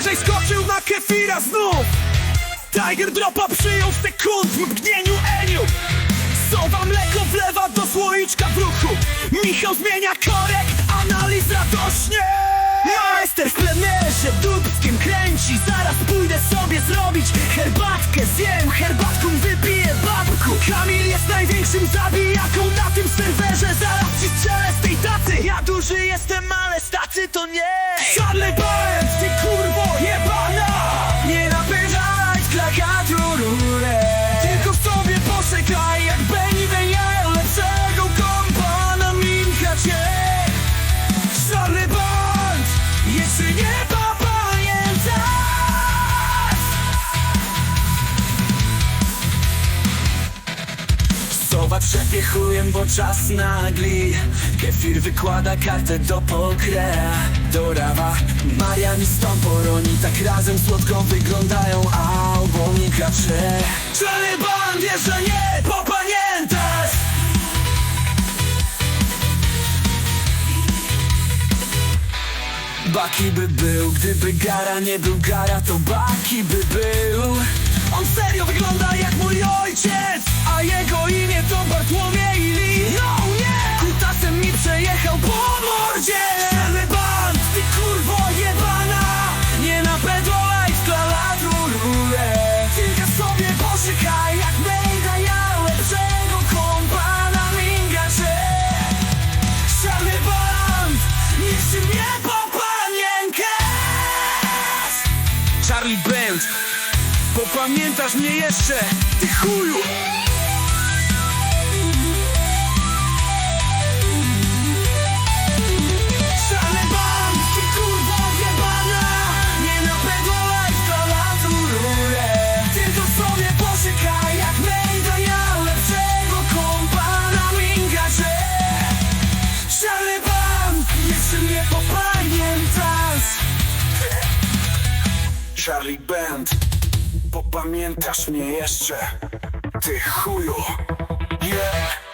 Uważaj, skoczył na kefira znów. Tiger dropa przyjął sekund w mgnieniu Eniu. Sowa mleko wlewa do słoiczka w ruchu. Michał zmienia korek, analiz radośnie. Majster w plenerze dubskiem kręci. Zaraz pójdę sobie zrobić herbatkę. Zjem herbatką, wypiję babku. Kamil jest największym zabijaką na tym serwerze. Zaraz ci strzelę z tej tacy. Ja duży jestem, ale stacy to nie. Charlie klawiaturę Tylko sobie poczekaj jak będę miał lepszego kompa na minkacie Charlie Burns, jeszcze nie Chujem, bo czas nagli. Kefir wykłada kartę do pokre. Do rawa Marian i Stąpor Oni tak razem słodko wyglądają Albo nikacze Czarny band, wiesz, że nie popamiętasz. Baki by był, gdyby Gara nie był Gara, to Baki by był. On serio wygląda jak mój ojciec, niczym nie popamiętasz Charlie Band, popamiętasz mnie jeszcze, ty chuju Charlie Band, popamiętasz mnie jeszcze, ty chuju. Yeah.